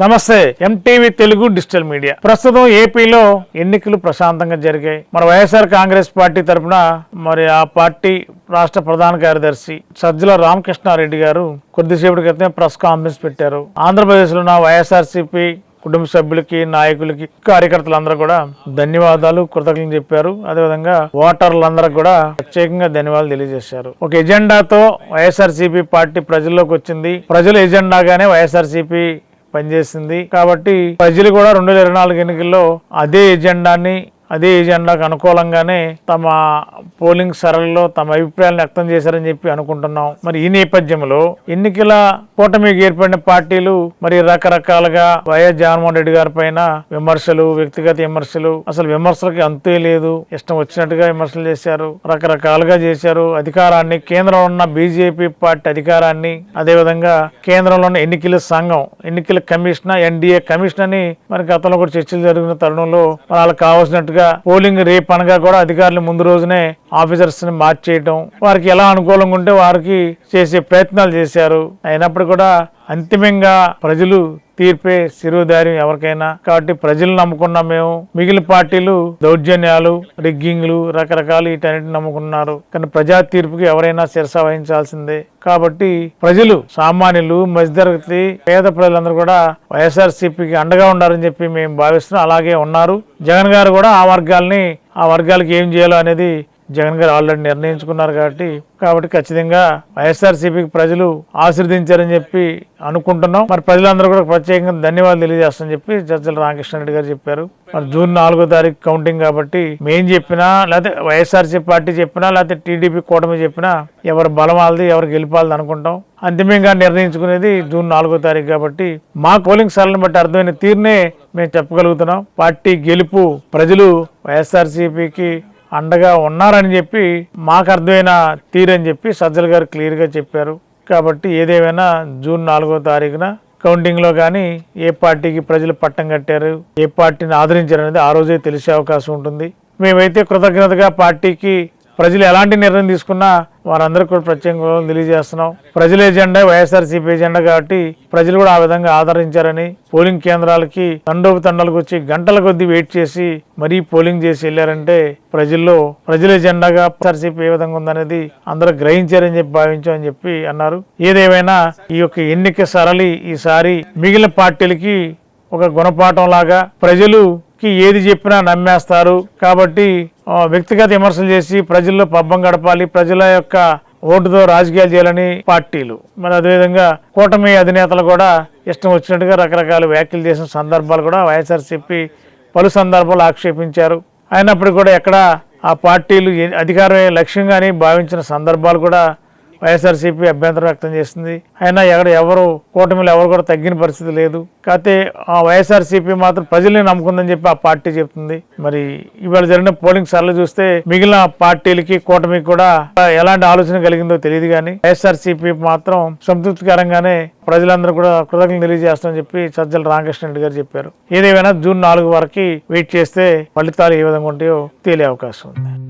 నమస్తే MTV Telugu digital media. ప్రస్తుతం ఏపీలో ఎన్నికలు ప్రశాంతంగా జరిగాయి. మన వైఎస్ఆర్ కాంగ్రెస్ పార్టీ తరఫున మరి ఆ పార్టీ రాష్ట్ర ప్రధాన కార్యదర్శి సజ్జల రామకృష్ణారెడ్డి గారు కొద్దిసేపటి క్రితం ప్రెస్ కాన్ఫరెన్స్ పెట్టారు. ఆంధ్రప్రదేశ్లో ఉన్న వైఎస్ఆర్సీపీ కుటుంబ సభ్యులకి నాయకులకి కార్యకర్తలందరూ కూడా ధన్యవాదాలు కృతజ్ఞతలు చెప్పారు. అదేవిధంగా ఓటర్లందరూ కూడా ప్రత్యేకంగా ధన్యవాదాలు తెలియజేశారు. ఒక ఎజెండాతో వైఎస్ఆర్సీపీ పార్టీ ప్రజల్లోకి వచ్చింది. ప్రజల ఎజెండాగానే వైఎస్ఆర్సీపీ పనిచేసింది. కాబట్టి ప్రజలు కూడా రెండు వేల ఇరవై నాలుగు ఎన్నికల్లో అదే ఎజెండాని అదే ఏజెండాకు అనుకూలంగానే తమ పోలింగ్ సరళిలో తమ అభిప్రాయాలను వ్యక్తం చేశారని చెప్పి అనుకుంటున్నాం. మరి ఈ నేపథ్యంలో ఎన్నికల కూటమికి ఏర్పడిన పార్టీలు మరి రకరకాలుగా వైఎస్ జగన్మోహన్ రెడ్డి గారి పైన విమర్శలు వ్యక్తిగత విమర్శలు అసలు విమర్శలకి అంతే లేదు ఇష్టం వచ్చినట్టుగా విమర్శలు చేశారు రకరకాలుగా చేశారు. అధికారాన్ని కేంద్రంలో ఉన్న బీజేపీ పార్టీ అధికారాన్ని అదేవిధంగా కేంద్రంలో ఉన్న ఎన్నికల సంఘం ఎన్నికల కమిషన్ ఎన్డీఏ కమిషన్ అని మరి గతంలో కూడా చర్చలు జరిగిన తరుణంలో వాళ్ళకి కావాల్సినట్టుగా పోలింగ్ రేపు అనగా కూడా అధికారులు ముందు రోజునే ఆఫీసర్స్ని మార్చేయటం వారికి ఎలా అనుకూలంగా ఉంటే వారికి చేసే ప్రయత్నాలు చేశారు. అయినప్పుడు కూడా అంతిమంగా ప్రజలు తీర్పే శిరోధార్యం ఎవరికైనా. కాబట్టి ప్రజలు నమ్ముకున్నాం మేము మిగిలిన పార్టీలు దౌర్జన్యాలు రిగ్గింగ్లు రకరకాలు వీటన్నిటిని నమ్ముకున్నారు. కానీ ప్రజా తీర్పుకి ఎవరైనా శిరస వహించాల్సిందే. కాబట్టి ప్రజలు సామాన్యులు మధ్యతరగతి పేద ప్రజలందరూ కూడా వైఎస్ఆర్సీపీకి అండగా ఉండాలని చెప్పి మేము భావిస్తున్నాం. అలాగే ఉన్నారు. జగన్ గారు కూడా ఆ వర్గాల్ని ఆ వర్గాలకి ఏం చేయాలో అనేది జగన్ గారు ఆల్రెడీ నిర్ణయించుకున్నారు కాబట్టి కాబట్టి ఖచ్చితంగా వైఎస్ఆర్సీపీకి ప్రజలు ఆశీర్దించారని చెప్పి అనుకుంటున్నాం. మరి ప్రజలందరూ కూడా ప్రత్యేకంగా ధన్యవాదాలు తెలియజేస్తామని చెప్పి జడ్జల రామకృష్ణారెడ్డి గారు చెప్పారు. మరి జూన్ నాలుగో తారీఖు కౌంటింగ్ కాబట్టి మేం చెప్పినా లేకపోతే వైఎస్ఆర్సీ పార్టీ చెప్పినా లేకపోతే టీడీపీ కూటమి చెప్పినా ఎవరు బలం ఎవరు గెలిపాలది అనుకుంటాం. అంతిమంగా నిర్ణయించుకునేది జూన్ నాలుగో తారీఖు కాబట్టి మా పోలింగ్ సరళను బట్టి అర్థమైన తీరునే మేము చెప్పగలుగుతున్నాం. పార్టీ గెలుపు ప్రజలు వైఎస్ఆర్సీపీకి అండగా ఉన్నారని చెప్పి మాకు అర్థమైన తీరని చెప్పి సజ్జల గారు క్లియర్గా చెప్పారు. కాబట్టి ఏదేమైనా జూన్ నాలుగో తారీఖున కౌంటింగ్లో కానీ ఏ పార్టీకి ప్రజలు పట్టం కట్టారు ఏ పార్టీని ఆదరించారు అనేది ఆ రోజే తెలిసే అవకాశం ఉంటుంది. మేమైతే కృతజ్ఞతగా పార్టీకి ప్రజలు ఎలాంటి నిర్ణయం తీసుకున్నా వారందరికీ కూడా ప్రత్యేకంగా తెలియజేస్తున్నాం. ప్రజల ఎజెండా వైఎస్ఆర్సీపీ ఎజెండా కాబట్టి ప్రజలు కూడా ఆ విధంగా ఆదరించారని పోలింగ్ కేంద్రాలకి తండోపు తండలకు వచ్చి గంటల కొద్దీ వెయిట్ చేసి మరీ పోలింగ్ చేసి వెళ్ళారంటే ప్రజల్లో ప్రజల ఎజెండాగా వైఎస్ఆర్సీపీ ఏ విధంగా ఉందనేది అందరూ గ్రహించారని చెప్పి భావించామని చెప్పి అన్నారు. ఏదేమైనా ఈ యొక్క ఎన్నిక సరళి ఈసారి మిగిలిన పార్టీలకి ఒక గుణపాఠం లాగా కి ఏది చెప్పినా నమ్మేస్తారు. కాబట్టి వ్యక్తిగత విమర్శలు చేసి ప్రజల్లో పబ్బం గడపాలి ప్రజల యొక్క ఓటుతో రాజకీయాలు చేయాలని పార్టీలు. మరి అదేవిధంగా కూటమి అధినేతలు కూడా ఇష్టం వచ్చినట్టుగా రకరకాల వ్యాఖ్యలు చేసిన సందర్భాలు కూడా వైఎస్ఆర్సీపీ పలు సందర్భాలు ఆక్షేపించారు. అయినప్పటికీ కూడా ఎక్కడ ఆ పార్టీలు అధికారమే లక్ష్యంగానే భావించిన సందర్భాలు కూడా వైఎస్ఆర్సీపీ అభ్యంతరం వ్యక్తం చేస్తుంది. అయినా ఎక్కడ ఎవరు కూటమిలో ఎవరు కూడా తగ్గిన పరిస్థితి లేదు. కాకపోతే ఆ వైఎస్ఆర్సీపీ మాత్రం ప్రజల్ని నమ్ముకుందని చెప్పి ఆ పార్టీ చెప్తుంది. మరి ఇవాళ జరిగిన పోలింగ్ సర్లు చూస్తే మిగిలిన పార్టీలకి కూటమికి కూడా ఎలాంటి ఆలోచన కలిగిందో తెలియదు కానీ వైఎస్ఆర్సీపీ మాత్రం సంతృప్తికరంగానే ప్రజలందరూ కూడా కృతజ్ఞతలు తెలియజేస్తామని చెప్పి సజ్జల రామకృష్ణ రెడ్డి గారు చెప్పారు. ఏదేమైనా జూన్ నాలుగు వరకు వెయిట్ చేస్తే ఫలితాలు ఏ విధంగా ఉంటాయో తేలే అవకాశం ఉంది.